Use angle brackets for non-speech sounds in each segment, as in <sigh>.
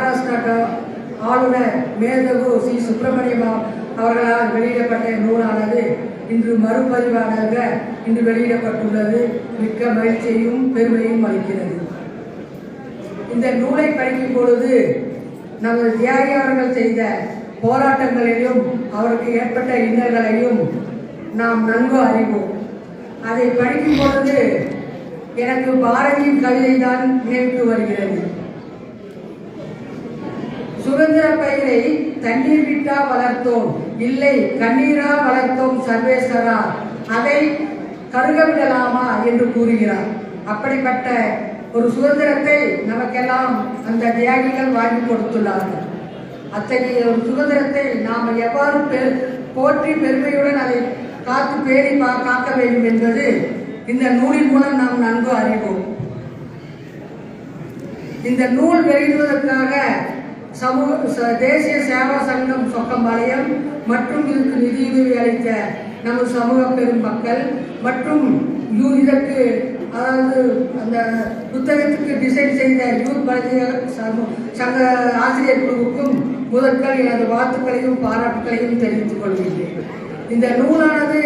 மகாராஷ்டிரா ஆளுநர் மேதகு சி. சுப்பிரமணியமா அவர்களால் வெளியிடப்பட்ட நூலானது இன்று மறுபதிவாக இன்று வெளியிடப்பட்டுள்ளது. மிக்க மகிழ்ச்சியையும் பெருமையும் அளிக்கிறது. இந்த நூலை படிக்கும் பொழுது நமது தியாகி அவர்கள் செய்த போராட்டங்களையும் அவருக்கு ஏற்பட்ட இன்னல்களையும் நாம் நன்கு அறிவோம். அதை படிக்கும் பொழுது எனக்கு பாரதியின் கவிதை தான் நினைவுக்கு வருகிறது. சுதந்திர பயிரை தண்ணீர் விட்டா வளர்த்தோம். இல்லை கண்ணீரா வளர்த்தோம் சர்வேஸ்வரா. அதை கருக விடலாமா என்று கூறுகிறார். அப்படிப்பட்ட ஒரு சுதந்திரத்தை நமக்கெல்லாம் அந்த தியாகிகள் வாங்கி கொடுத்துள்ளார்கள். அத்தகைய ஒரு சுதந்திரத்தை நாம் எவ்வாறு பெ- போற்றி பெருமையுடன் அதை காத்து பேணி பா- காக்க வேண்டும் என்பது இந்த நூலின் மூலம் நாம் நன்கு அறிவோம். இந்த நூல் வெளியிடுவதற்காக சமூக ச- தேசிய சேவா சங்கம் சொக்கம்பாளையம் மற்றும் இதுக்கு நிதியுதவி அளித்த நமது சமூக பெரும் மக்கள் மற்றும் இதற்கு அதாவது அந்த புத்தகத்துக்கு டிசைன் செய்த யூத் பழனியர் சங்க ஆசிரியர் குழுவுக்கும் முதற்கள் எனது வாழ்த்துக்களையும் பாராட்டுகளையும் தெரிவித்துக் கொள்கின்றேன். இந்த நூலானது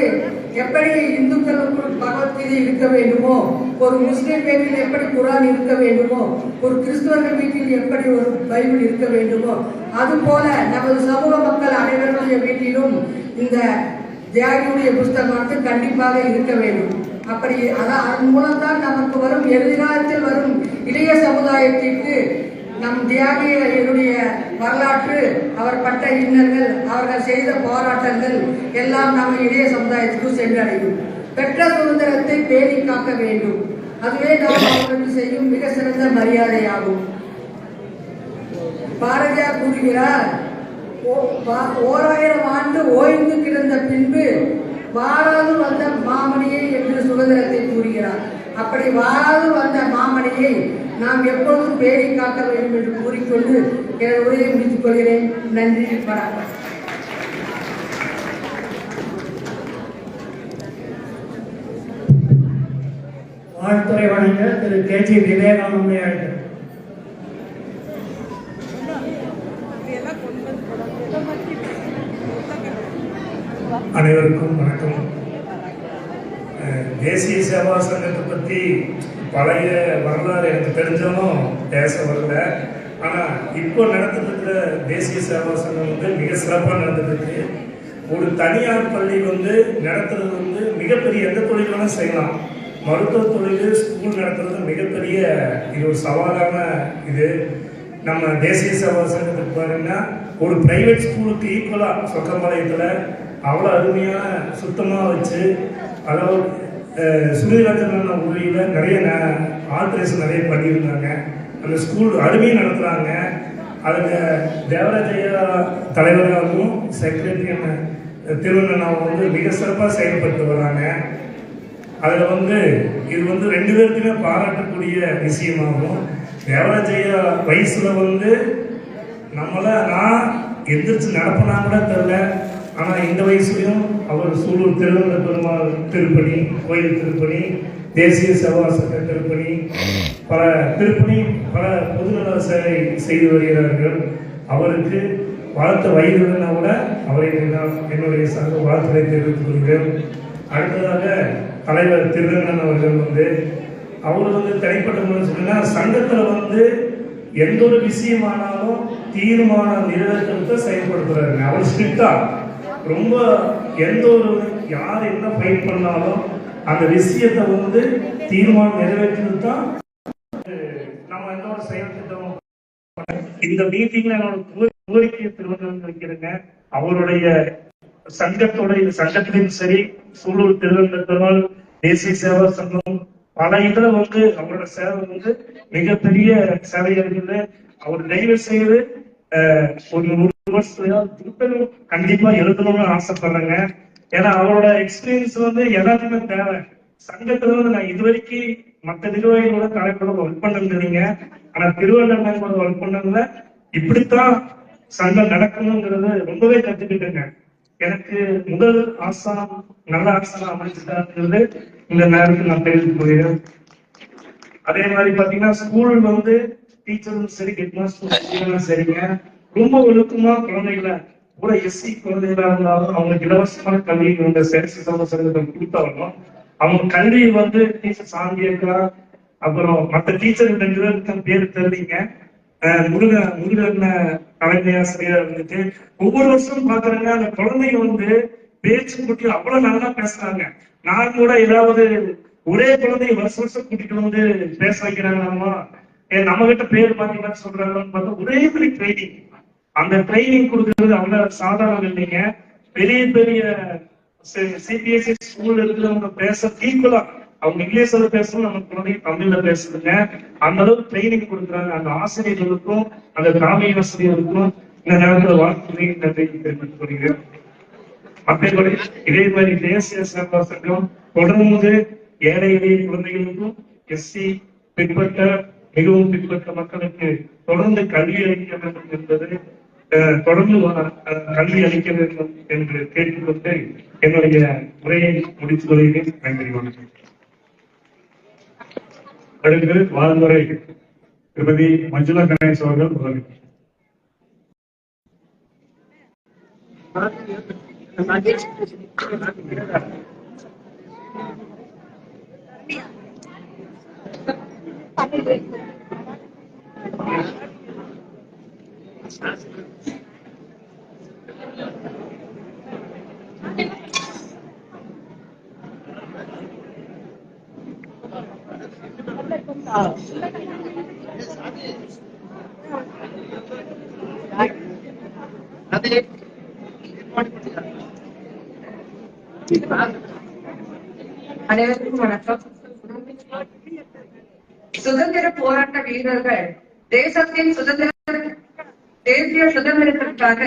எப்படி இந்துக்களுக்குள் பகவத்கீதை இருக்க வேண்டுமோ ஒரு முஸ்லிம் வீட்டில் எப்படி குரான் இருக்க வேண்டுமோ ஒரு கிறிஸ்துவர்கள் வீட்டில் எப்படி ஒரு பைபிள் இருக்க வேண்டுமோ அது போல நமது சமூக மக்கள் அனைவருடைய வீட்டிலும் இந்த தியாகியுடைய புஸ்தகமானது கண்டிப்பாக இருக்க வேண்டும். அப்படி அதான் அதன் மூலம்தான் நமக்கு வரும் எதிர்காலத்தில் வரும் இளைய சமுதாயத்திற்கு நம் தியாகிகளுடைய வரலாற்று அவர் பட்ட இன்னல்கள் அவர்கள் செய்த போராட்டங்கள் எல்லாம் நம் இளைய சமுதாயத்துக்கு சென்றடையும் பெற்ற சுதந்திரத்தை பேணி காக்க வேண்டும். அதுவே நாம் அவர்களுக்கு செய்யும் மிக சிறந்த மரியாதையாகும். பாரதியார் கூறுகிறார் "ஓ- வா- ஓராயிரம் ஆண்டு ஓய்ந்து கிடந்த பின்பு வாழாது வந்த மாமணியை என்று சுதந்திரத்தை கூறுகிறார். அப்படி வாழாது வந்த மாமணியை நாம் எப்பொழுதும் பேரை காக்க வேண்டும் என்று கூறிக்கொண்டு எனது உரையை முடித்துக் கொள்கிறேன். நன்றி வணக்கம். வாழ்த்துறை வழங்க திரு கே. ஜி. விவேகானந்த அனைவருக்கும் வணக்கம். அஹ், தேசிய சேவா சங்கத்தை பற்றி பழைய வரலாறு எனக்கு தெரிஞ்சாலும் பேச வரல. ஆனால் இப்போ நடந்துட்டு இருக்கிற தேசிய சேவா சங்கம் வந்து மிக சிறப்பாக நடந்துட்டு இருக்கு. ஒரு தனியார் பள்ளி வந்து நடத்துறது வந்து மிகப்பெரிய எந்த தொழில் வேணால் செய்யலாம். மருத்துவ தொழில் ஸ்கூல் நடத்துறது மிகப்பெரிய இது ஒரு சவாலான இது. நம்ம தேசிய சேவா சங்கத்துக்கு பாருங்கன்னா ஒரு பிரைவேட் ஸ்கூலுக்கு ஈக்குவலாக சொக்கம்பாளையத்தில் அவ்வளோ அருமையான சுத்தமாக வச்சு அதாவது சுருதிராஜன ஊழியில் நிறைய ஆல்ட்ரேஷன் நிறைய பண்ணியிருந்தாங்க. அந்த ஸ்கூல் அருமையும் நடத்துகிறாங்க அதுக்கு தேவராஜையா தலைவராகவும் செக்ரட்டரி திருவண்ணாவும் வந்து மிக சிறப்பாக செயல்பட்டு வராங்க. அதில் வந்து இது வந்து ரெண்டு பேருக்குமே பாராட்டக்கூடிய விஷயமாகும் தேவராஜையா வயசில் வந்து நம்மளை நான் எந்திரிச்சு நடப்பினா கூட தெரில ஆனால் இந்த வயசுலையும் அவர் சூலூர் திருவண்ண பெருமாள் திருப்பணி கோயில் திருப்பணி தேசிய சேவா சங்க திருப்பணி பல திருப்பணி பல பொதுநல சேவை செய்து வருகிறார்கள். அவருக்கு வாழ்த்த வயதுனா கூட அவரை நான் என்னுடைய சங்க வாழ்த்துறை தெரிவித்துக் கொள்கிறேன். அடுத்ததாக தலைவர் திருவண்ணன் அவர்கள் வந்து அவர் வந்து தனிப்பட்ட முறை சொன்னா சங்கத்தில் வந்து எந்த ஒரு விஷயமானாலும் தீர்மானம் நிறைவேற்றத்தை செயல்படுத்துறாருங்க. அவர் ஸ்ட்ரிக்டா. ரொம்ப எந்த ஒரு யார் என்ன ஃபைட் பண்ணாலும் அந்த விஷயத்தை வந்து தீர்மானம் நிறைவேற்றது தான் நம்ம எந்த ஒரு செயல் திட்டம் இந்த மீட்டிங்ல என்னோட கோரிக்கையை திருவண்ணாமலை வைக்கிறேங்க. அவருடைய சங்கத்துடைய சங்கத்திலும் சரி சூலூர் திருவண்ணாமலை தேசிய சேவா சங்கம் பல இதுல வந்து அவரோட சேவை வந்து மிகப்பெரிய சேவையா இருக்குது அவர் தயவு செய்து ஒரு நூறு வருஷத்துல கண்டிப்பா எழுதணும்னு ஆசைப்படுறேங்க. ஏன்னா அவரோட எக்ஸ்பீரியன்ஸ் வந்து எல்லாத்துக்குமே தேவை. சங்கத்துல வந்து நான் இது வரைக்கும் மற்ற நிர்வாகிகளோட தலைப்பட ஒர்க் பண்ணிருந்தீங்க ஆனா திருவண்ணாமலை ஒர்க் பண்ணதுல இப்படித்தான் சங்கம் நடக்கணுங்கிறது ரொம்பவே கத்துக்கிட்டேங்க. எனக்கு முதல் ஆசானம் நல்ல ஆசானம் அமைச்சிட்டாங்கிறது இந்த நேரத்தில் நான் தெரிவித்துக் கொள்கிறேன். அதே மாதிரி பாத்தீங்கன்னா ஸ்கூல் வந்து டீச்சரும் சரி ஹெட் மாஸ்டரும் சரிங்க. ரொம்ப ஒழுக்கமா குழந்தைகளை கூட எஸ்சி குழந்தைகளா இருந்தாலும் அவங்களுக்கு இலவசமான கல்வி இந்த சமூக சங்கத்தை கொடுத்தாலும் அவங்க கல்வி வந்து டீச்சர் சாந்தியக்கா அப்புறம் மற்ற டீச்சர் ரெண்டு பேர் தெரிஞ்சீங்க முருக முருகன் தலைமை ஆசிரியர் வந்துட்டு ஒவ்வொரு வருஷம் பாக்குறாங்க. அந்த குழந்தைங்க வந்து பேச்சு குட்டி அவ்வளவு நல்லா பேசுறாங்க. நான் கூட ஏதாவது ஒரே குழந்தைய வருஷம் வருஷம் கூட்டிட்டு வந்து பேச வைக்கிறாங்களாமா? ஏன் நம்ம கிட்ட பேர் மாத்தி மாத்தி சொல்றாங்கன்னு பார்த்தா ஒரே மாதிரி ட்ரைனிங் அந்த ட்ரைனிங் கொடுக்கறது அவ்வளவு சாதாரணம் இல்லைங்க. பெரிய பெரிய சிபிஎஸ்இ ஸ்கூல் இருக்கிறவங்க பேச ஈக்குவலா அவங்க இங்கிலீஷ்ல பேசணும் நம்ம குழந்தைங்க தமிழ்ல பேசுதுங்க. அந்த அளவுக்கு ட்ரைனிங் கொடுக்குறாங்க. அந்த ஆசிரியர்களுக்கும் அந்த கிராமிய வசதிகளுக்கும் இந்த நேரத்துல வாழ்த்துறை நன்றி தெரிவித்துக் கொள்கிறேன். மற்றபடி இதே மாதிரி தேசிய சேவா சங்கம் தொடர்ந்து ஏழை எளிய குழந்தைகளுக்கும் எஸ்சி பிற்பட்ட மிகவும் பிற்பட்ட மக்களுக்கு தொடர்ந்து கல்வி அளிக்க வேண்டும் என்பது தொடர்ந்து கல்வி அளிக்க வேண்டும் என்று கேட்டுக்கொண்டு என்னுடைய உரையை முடித்துக் கொள்கிறேன். நன்றி வணக்கம். அடுத்து வாழ்ந்துரை திருமதி மஞ்சுளா கணேஷ் அவர்கள் முதல் அனைவருக்கும் வணக்கம் சுதந்திர போராட்ட வீரர்கள் தேசத்தின் சுதந்திர தேசிய சுதந்திரத்திற்காக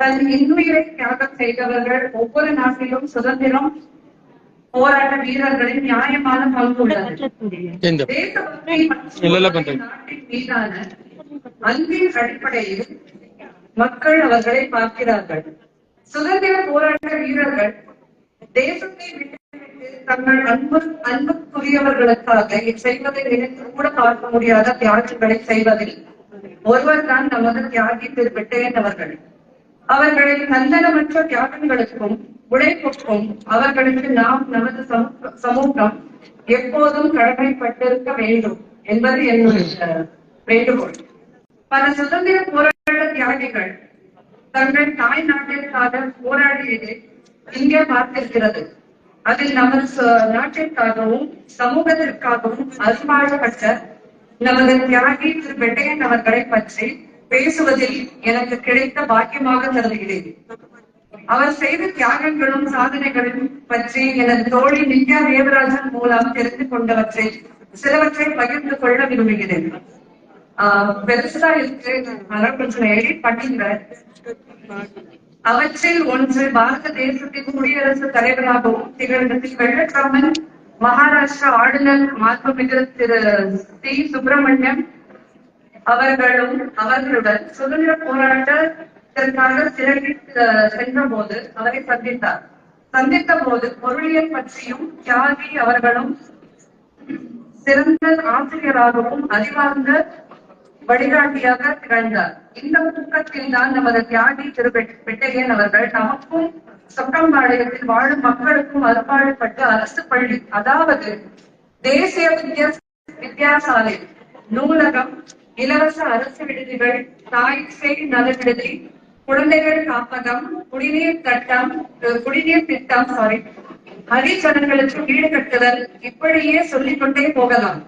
தன் இன்னுயிரை தியாகம் செய்தவர்கள் ஒவ்வொரு நாட்டிலும் சுதந்திரம் போராட்ட வீரர்களின் நியாயமான பங்கு உள்ளது தேசபக்தி. நாட்டின் மீதான அன்பின் அடிப்படையில் மக்கள் அவர்களை பார்க்கிறார்கள். சுதந்திர போராட்ட வீரர்கள் தேசத்தை விட்டுவிட்டு தங்கள் அன்பு அன்புக்குரியவர்களுக்காக செய்வதை நினைத்து கூட பார்க்க முடியாத தியாகங்களை செய்வதில் ஒருவர் தான் நமது தியாகி திரு வெட்டையன் அவர்கள். அவர்களின் கந்தனமற்ற தியாகங்களுக்கும் உழைப்புக்கும் அவர்களுக்கு நாம் நமது சமூகம் எப்போதும் கடமைப்பட்டிருக்க வேண்டும் என்பது என்னுடைய வேண்டுகோள். பல சுதந்திர போராட்ட தியாகிகள் தங்கள் தாய் நாட்டிற்காக போராடியதை இங்கே பார்த்திருக்கிறது. அதில் நமது நாட்டிற்காகவும் சமூகத்திற்காகவும் அரும்பாடுபட்ட நமது தியாகி திரு பெட்டையன் அவர்களை பற்றி பேசுவதில் எனக்கு கிடைத்த பாக்கியமாக கருதுகிறேன். அவர் செய்த தியாகங்களும் சாதனைகளும் பற்றி எனது தோழி நித்யா தேவராஜன் மூலம் தெரிந்து கொண்டவற்றை சிலவற்றை பகிர்ந்து கொள்ள விரும்புகிறேன். ஆஹ் பெருசா இருக்கு. அதனால கொஞ்சம் எடிட் பண்ணிக்கிறேன் அவற்றில் ஒன்று பாரத தேசத்தின் குடியரசுத் தலைவராகவும் திகழ்ந்த திரு மகாராஷ்டிரா ஆளுநர் மாண்புமிகு திரு சி. சுப்பிரமணியம் அவர்களும் அவர்களுடன் சுதந்திர போராட்டத்திற்காக சிறையில் சென்ற போது அவரை சந்தித்தார். சந்தித்த போது பொருளியல் பற்றியும் தியாகி அவர்களும் சிறந்த ஆசிரியராகவும் அறிவார்ந்த வழிகாட்டியாக திகழ்ந்தார். இந்த ஊக்கத்தில் தான் நமது தியாகி திரு பெட்டையன் அவர்கள் நமக்கும் சொக்கம்பாளையத்தில் வாழும் மக்களுக்கும் அறுபாடுபட்டு அரசு பள்ளி அதாவது தேசிய வித்யா வித்யாசாலை நூலகம் இலவச அரசு விடுதிகள் தாய் சேய் நல விடுதி குழந்தைகள் காப்பகம் குடிநீர் திட்டம் குடிநீர் திட்டம் சாரி ஹரிஜனங்களுக்கு வீடு கட்டுதல் இப்படியே சொல்லிக் கொண்டே போகலாம்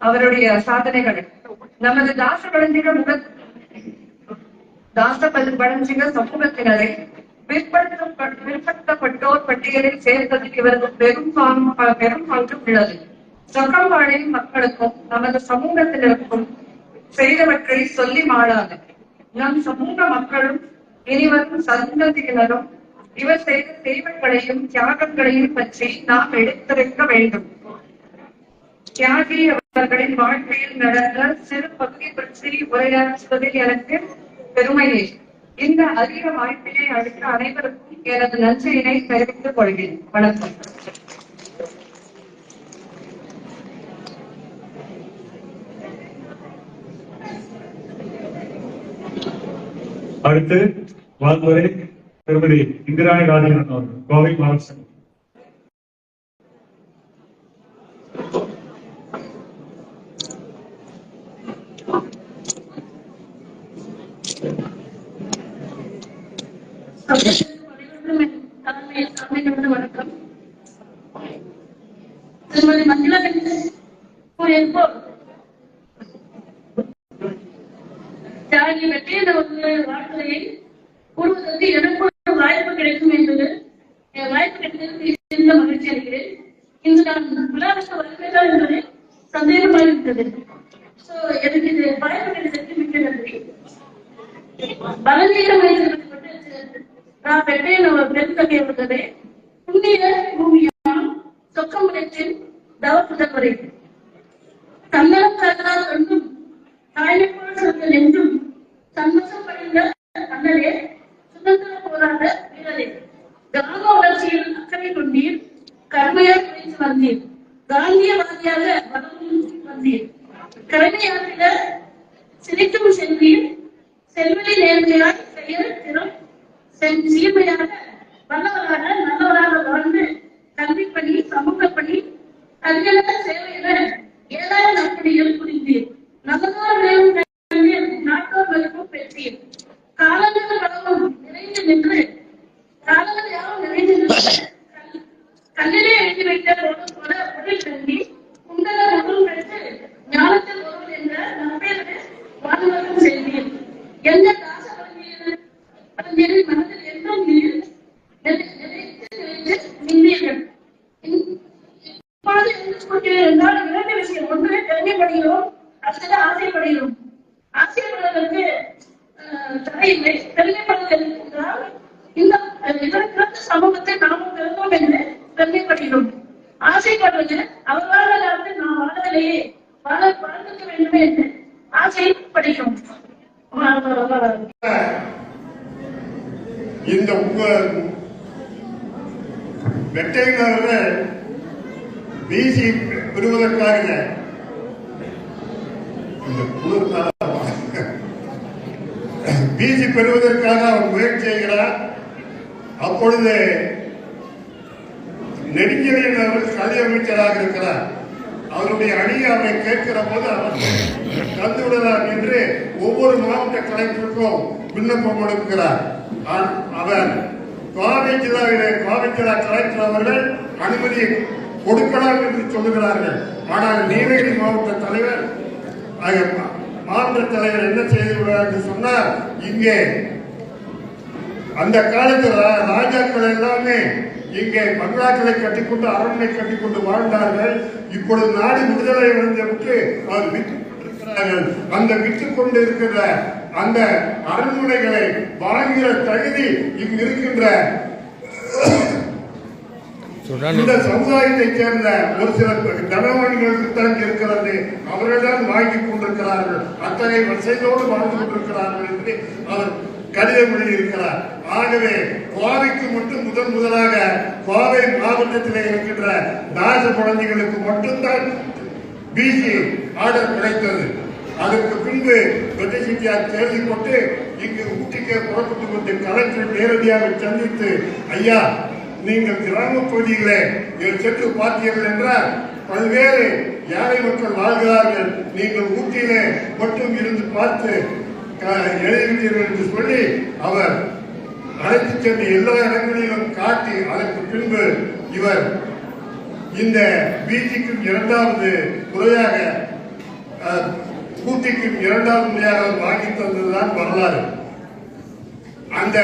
அவருடைய சாதனைகள். நமது தாச வளஞ்சிக முக தாச பழஞ்சிகள் சமூகத்தினரை பிற்படுத்தப்ப- பிற்படுத்தப்பட்டோர் பட்டியலில் சேர்ந்ததில் இவரது பெரும் பெரும் பங்கு உள்ளது. சொக்கம்பாளையம் மக்களுக்கும் நமது சமூகத்தினருக்கும் செய்தவற்றை சொல்லி மாளாது நம் சமூக மக்களும் இனிவரும் சந்ததியினரும் இவர் செய்த சேவைகளையும் தியாகங்களையும் பற்றி நாம் எடுத்துரைக்க வேண்டும். தியாகி அவர்களின் வாழ்க்கையில் நடந்த சிறு பகுதி பற்றி உரையாற்றுவதில் எனக்கு பெருமையே இந்த அரிய வாய்ப்பினை அடுத்த அனைவருக்கும் எனது நன்றியினை தெரிவித்துக் கொள்கிறேன். வணக்கம். அடுத்து வாழ்த்துறை திருமதி இந்திராணி ராஜன் கோவை மாவட்ட கூறுவதற்கு எனக்கு ஒரு வாய்ப்பு கிடைக்கும் என்பது வாய்ப்பு கிடைத்தது மிகுந்த மகிழ்ச்சி அடைகிறேன். இன்று நான் விழாவுக்கு வருகிறதா என்பது சந்தேகமாக சந்தேகமாகிவிட்டது. சோ எனக்கு இது வாய்ப்பு கிடைத்ததற்கு மிக்க நன்றி. பலநீர மனிதர்கள் நான் பெற்றேன் அவர் பெண் தகை அவர்களே. புண்ணிய பூமியாம் சொக்கமுடத்தில் தவ புதல்வரை. தன்னலம் கருதால் என்றும் தாய்மை போல சொல்கள் என்றும் சந்தோஷப்படுகிற படைந்த அண்ணலே. சுதந்திர போராட்ட வீரரே கிராம வளர்ச்சியில் அக்கறை கொண்டீர் கர்மையால் குறைந்து வந்தீர். காந்தியவாதியாக வளர்ந்து வந்தீர். கடமையாற்றிட சிரிக்கும் செல்வீர். செல்வெளி நேர்மையாய் செயல் திறம் செல் சீர்மையாக வல்லவராக நல்லவராக வாழ்ந்து பணி சமூக பணி அதிகள சேவையில ஏழாயிரம் நற்பணிகள் புரிந்தீர். நல்லதோர் விளைவும் நாட்டோர் மதிப்பும் பெற்றீர். காலங்கள் பலவும் நிறைந்து நின்று காலங்கள் யாவும் நிறைந்து நின்று கல்லிலே எழுதி வைத்த போது போல உடல் கல்வி உண்டக பெற்று ஞானத்தில் ஒருவன் என்ற நம்பேறு வாழ்வதற்கும் செய்தீர். எந்த தாச பழனியில் மனதில் பெறுவதற்காக இந்த பெறுவதற்காக அவர் முயற்சி செய்கிறார். அப்பொழுது நெடுஞ்செழியன் அவர்கள் கல்வி அமைச்சராக இருக்கிறார். அவருடைய அணியை அவரை கேட்கிற போது அவர் தந்து விடலாம் என்று ஒவ்வொரு மாவட்ட கலெக்டருக்கும் விண்ணப்பம் கொடுக்கிறார். அவர் கோவை ஜில்லாவிலே கோவை ஜில்லா கலெக்டர் அவர்கள் அனுமதி கொடுக்கலாம் என்று சொல்லுகிறார்கள். ஆனால் நீலகிரி மாவட்ட தலைவர் ஆக, மா- மாவட்ட தலைவர் என்ன செய்துள்ளார் விடுவார் என்று சொன்னால் இங்கே அந்த காலத்தில் ராஜாக்கள் எல்லாமே இங்கே பங்களாக்களை கட்டிக்கொண்டு அரண்மனை கட்டிக்கொண்டு வாழ்ந்தார்கள். இப்பொழுது நாடு விடுதலை அடைந்துவிட்டு அவர் விற்று இருக்கிறார்கள் அந்த விற்றுக்கொண்டு இருக்கிற அந்த அரண்மனைகளை வாங்குகிற தகுதி இங்கு இருக்கின்ற இந்த சமுதாயத்தைச் சேர்ந்த ஒரு சில தனவான்களுக்கு தான் இருக்கிறது. அவர்கள்தான் வாங்கி கொண்டிருக்கிறார்கள். அத்தனை வசதியோடு வாழ்ந்து கொண்டிருக்கிறார்கள் என்று அவர் கடிதம் எழுதியிருக்கிறார் ஆகவே கோவைக்கு மட்டும் முதன் முதலாக கோவை மாவட்டத்தில் இருக்கின்ற தாச குழந்தைகளுக்கு மட்டும்தான் பிசி ஆர்டர் கிடைத்தது. அதற்கு பின்பு வெற்றிசிட்டியார் கேள்விப்பட்டு இங்கு ஊட்டிக்கு புறப்பட்டு கொண்டு கலெக்டர் நேரடியாக சந்தித்து ஐயா நீங்கள் கிராம பகுதியிலே சென்று பார்த்தீர்கள் என்றால் பல்வேறு ஏழை மக்கள் வாழ்கிறார்கள். நீங்கள் ஊட்டியிலே மட்டும் இருந்து பார்த்து க- என்று சொல்லி அவர் அழைத்து சென்று எல்லா இடங்களிலும் காட்டி அதற்கு பின்பு இவர் இந்த பிஜிக்கும் இரண்டாவது முறையாக அஹ், கூட்டிக்கும் இரண்டாவது முறையாக வாங்கி தந்ததுதான் வரலாறு. அந்த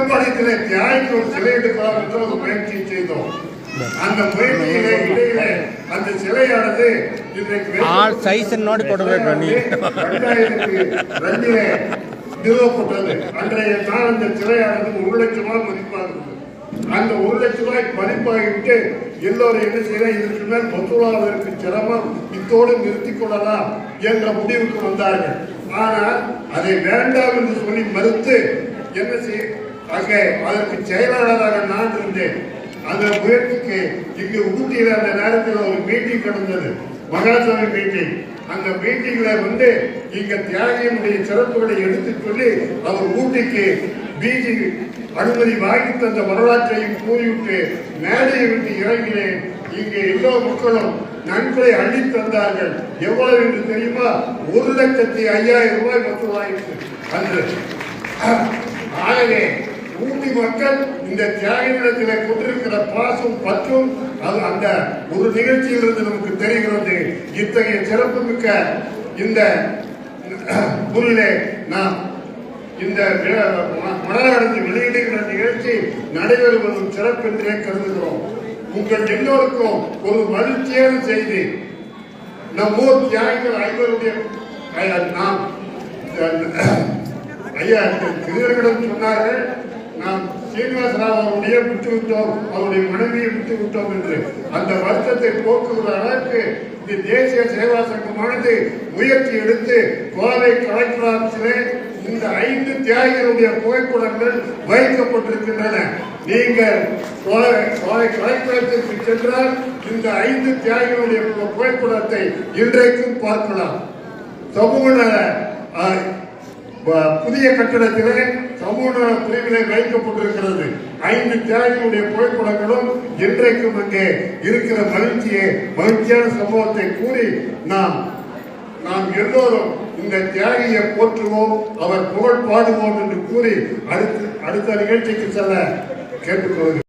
மணப்பாளையத்திலே தியாகிக்கு சிலை எடுக்கலாம் என்று ஒரு முயற்சி செய்தோம். அந்த முயற்சியிலே இடையிலே அந்த சிலையானது இன்றைக்கு நிறுவப்பட்டது. அன்றைய நாள் அந்த சிலையானது ஒரு லட்சம் ரூபாய் மதிப்பாக அந்த ஒரு லட்சம் ரூபாய் மதிப்பாகிவிட்டு எல்லோரும் என்ன செய்யலாம் இதற்கு மேல் மதுராவதற்கு சிரமம் இத்தோடு நிறுத்திக் கொள்ளலாம் என்ற முடிவுக்கு வந்தார்கள். ஆனால் அதை வேண்டாம் என்று சொல்லி மறுத்து என்ன செய்ய அங்கே அதற்கு செயலாளராக நான் இருந்தேன். அந்த முயற்சிக்கு இங்கு ஊட்டியில் அந்த நேரத்தில் ஒரு மீட்டிங் நடந்தது. மகாசபை மீட்டிங் அந்த மீட்டிங்ல வந்து இங்க தியாகியினுடைய சிறப்புகளை எடுத்து சொல்லி அவர் ஊட்டிக்கு பிஜி அனுமதி வாங்கி தந்த வரலாற்றையும் கூறிவிட்டு மேடையை விட்டு இறங்கினேன். இங்கே எல்லா மக்களும் நன்கொடை அள்ளி தந்தார்கள். எவ்வளவு என்று தெரியுமா? ஒரு லட்சத்தி ஐயாயிரம் ரூபாய் வசூலாயிற்று அன்று. ஆகவே ஊட்டி மக்கள் இந்த தியாக கொண்டிருக்கிற பாசம் பற்றும் அது அந்த ஒரு நிகழ்ச்சியிலிருந்து நமக்கு தெரிகிறது இத்தகைய சிறப்புமிக்க இந்த ஊரிலே நாம் இந்த மலரடைந்து வெளியிடுகிற நிகழ்ச்சி நடைபெறுவதும் சிறப்பென்றே கருதுகிறோம் உங்கள் எல்லோருக்கும் ஒரு மகிழ்ச்சியான செய்தி நம் ஊர் தியாகிகள் ஐவருடைய நாம் ஐயா திருவர்களிடம் சொன்னார்கள் நாம் சீனிவாசராவ் அவருடைய விட்டு விட்டோம் அவருடைய மனைவியை விட்டு விட்டோம் என்று. அந்த வருத்தத்தை போக்குகிற அளவுக்கு இந்த தேசிய சேவா சங்கமானது முயற்சி எடுத்து கோவை கலெக்டர் ஆபீஸிலே இந்த ஐந்து தியாகிகளுடைய புகைப்படங்கள் வைக்கப்பட்டிருக்கின்றன. நீங்கள் கோவை கோவை கலெக்டரத்திற்கு சென்றால் இந்த ஐந்து தியாகிகளுடைய புகைப்படத்தை இன்றைக்கும் பார்க்கலாம். சமூக புதிய கட்டடத்திலே சமூக பிரிவிலே வைக்கப்பட்டிருக்கிறது. ஐந்து தியாகிகளுடைய புகைப்படங்களும் இன்றைக்கும் அங்கே இருக்கிற மகிழ்ச்சியை மகிழ்ச்சியான சம்பவத்தை கூறி நாம் நாம் எல்லோரும் இந்த தியாகியை போற்றுவோம் அவர் புகழ் பாடுவோம் என்று கூறி அடுத்து அடுத்த நிகழ்ச்சிக்கு செல்ல கேட்டுக்கொள்கிறேன்.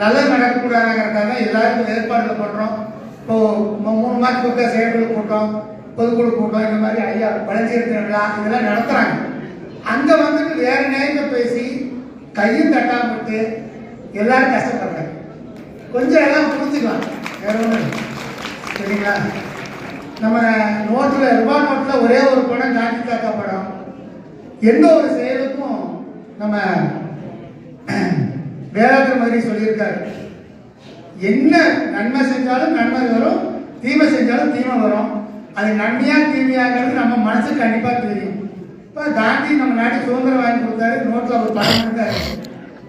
நல்லது நடக்கக்கூடாதுங்கிறதுக்காக எல்லாருக்கும் ஏற்பாடுகள் பண்றோம். இப்போ மூணு மாதத்துக்கு செயல்கள் போட்டோம். பொதுக்குழு கூட்டம் இந்த மாதிரி ஐயா வளர்ச்சியர் விழா இதெல்லாம் நடத்துறாங்க. அங்க வந்துட்டு வேற நேரத்தை பேசி கையும் தட்டாமட்டு எல்லாரும் கஷ்டப்படுறாங்க. கொஞ்சம் எல்லாம் புரிஞ்சுக்கலாம். வேற ஒன்றும் சரிங்களா? நம்ம நோட்டில் ரூபாய் நோட்டில் ஒரே ஒரு படம் காட்டி காக்கா படம். எந்த ஒரு செயலுக்கும் நம்ம <clears throat> வேதாத்திர மாதிரி சொல்லியிருக்காரு. என்ன நன்மை செஞ்சாலும் நன்மை வரும் தீமை செஞ்சாலும் தீமை வரும். அது நன்மையா தீமையாங்கிறது நம்ம மனசுக்கு கண்டிப்பா தெரியும். இப்போ காந்தி நம்ம நாட்டு சுதந்திரம் வாங்கி கொடுத்தாரு நோட்டில் ஒரு படம் இருந்தார்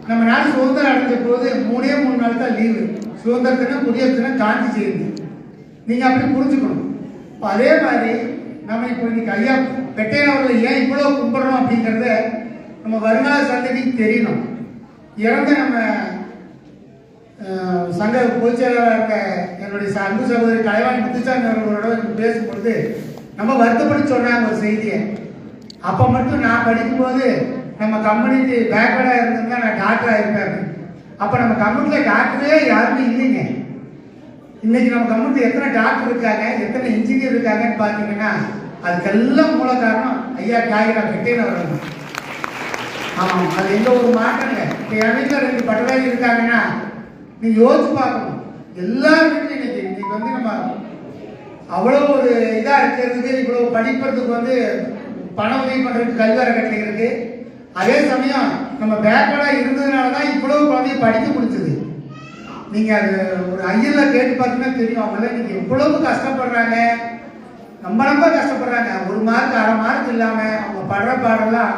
நம்ம நாடு சுதந்திரம் அடைஞ்ச போது மூணே மூணு நாள் தான் லீவு சுதந்திர தினம் குடியரசு தினம் காந்தி ஜெயந்தி. நீங்க அப்படி புரிஞ்சுக்கணும். இப்போ அதே மாதிரி நம்ம இப்போ இன்னைக்கு ஐயா பெட்டையன் அவர்களை ஏன் இவ்வளோ கும்பிட்றோம் அப்படிங்கிறத நம்ம வருங்கால சந்ததிக்கு தெரியணும். இறந்த நம்ம சங்க பொதுச் செயலாளராக இருக்க என்னுடைய ச- அன்பு சகோதரி கலைவாணி முத்துசாமி அவர்களோட பேசும்பொழுது நம்ம வருத்தப்பட்டு சொன்னாங்க ஒரு செய்தியை. அப்போ மட்டும் நான் படிக்கும்போது நம்ம கம்யூனிட்டி பேக்வர்டாக இருந்திருந்தா நான் டாக்டர் ஆயிருப்பேன் அப்போ நம்ம கம்யூனிட்டியில் டாக்டரே யாருமே இல்லைங்க. இன்னைக்கு நம்ம கம்யூனிட்டி எத்தனை டாக்டர் இருக்காங்க எத்தனை இன்ஜினியர் இருக்காங்கன்னு பார்த்தீங்கன்னா அதுக்கெல்லாம் மூல காரணம் ஐயா டாகிரா பெட்டேன் அவர்கள் ஆமாம் அது எந்த ஒரு மாற்றம் இல்லை. இப்போ என் வீட்டில் ரெண்டு பட்டதாரி இருக்காங்கன்னா நீ யோசிச்சு பார்க்கணும். எல்லா இன்னைக்கு இன்னைக்கு வந்து நம்ம அவ்வளோ ஒரு இதாக இருக்கிறதுக்கு இவ்வளோ படிக்கிறதுக்கு வந்து பண உதவி பண்ணுறதுக்கு கல்வி அறக்கட்டளை இருக்கு அதே சமயம் நம்ம பேக்வர்டாக இருந்ததுனால தான் இவ்வளோ குழந்தைய படிக்க முடிச்சது நீங்க அது ஒரு ஐயல்ல கேட்டு பார்த்தீங்கன்னா தெரியும். அவங்களாம் நீங்கள் எவ்வளவு கஷ்டப்படுறாங்க. நம்ம ரொம்ப கஷ்டப்படுறாங்க. ஒரு மார்க் அரை மார்க் இல்லாம அவங்க படுற பாடெல்லாம்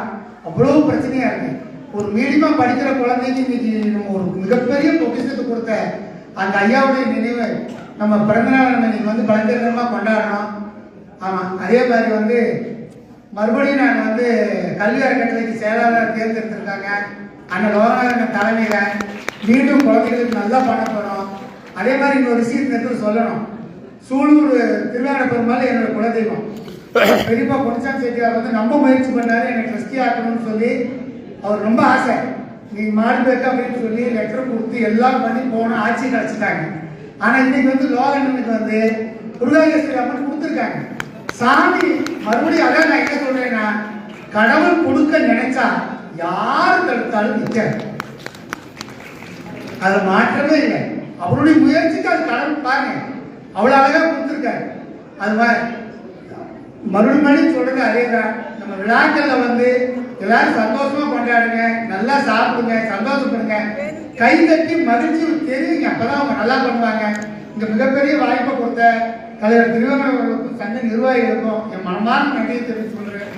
அவ்வளவு பிரச்சனையா இருக்கு. ஒரு மீடியமா படிக்கிற குழந்தைக்கு இன்னைக்கு நம்ம ஒரு மிகப்பெரிய பொக்கிஷத்தை கொடுத்த அந்த ஐயாவுடைய நினைவு நம்ம பிறந்தநாள் நம்ம இன்னைக்கு வந்து பலஞ்சரமா கொண்டாடணும். ஆமா அதே மாதிரி வந்து மறுபடியும் நான் வந்து கல்வி அறக்கட்டளைக்கு செயலாளர் தேர்ந்தெடுத்திருக்காங்க. அண்ணன் லோகநாதன் தலைமையில மீண்டும் குழந்தைகளுக்கு நல்லா பண்ண போறோம். அதே மாதிரி இன்னொரு விஷயத்தை எடுத்து சொல்லணும். சூலூர் திருவிழா பெருமாள் என்னோட குலதெய்வம். பெரியப்பா பொன்சாமி செட்டியார் வந்து ரொம்ப முயற்சி பண்ணாரு என்னை ட்ரஸ்டி ஆக்கணும்னு சொல்லி அவர் ரொம்ப ஆசை. நீ மாறி அப்படின்னு சொல்லி லெட்டர் கொடுத்து எல்லாம் பண்ணி போன ஆட்சி கிடைச்சிட்டாங்க ஆனா இன்னைக்கு வந்து லோகண்ணனுக்கு வந்து முருகாகேஸ்வரி அம்மன் கொடுத்துருக்காங்க. சாமி மறுபடியும் அதான் நான் என்ன சொல்றேன்னா கடவுள் கொடுக்க நினைச்சா யார் தடுத்தாலும் நிற்காது அதை மாற்றமே இல்லை. அவருடைய முயற்சிக்கு அது கடவுள் பாருங்க. அவ்வளவு அழகா கொடுத்துருக்காரு. அது மாதிரி மறுபடியும் சொல்றது அதே தான். நம்ம விழாக்கள்ல வந்து எல்லாரும் சந்தோஷமா கொண்டாடுங்க. நல்லா சாப்பிடுங்க சந்தோஷப்படுங்க. கை தட்டி மகிழ்ச்சி தெரியுங்க அப்பதான் அவங்க நல்லா பண்ணுவாங்க. இந்த மிகப்பெரிய வாய்ப்பை கொடுத்த தலைவர் திருவண்ணாமலை சங்க நிர்வாகிகளுக்கும் என் மனமான நன்றியை தெரிவித்து சொல்றேன்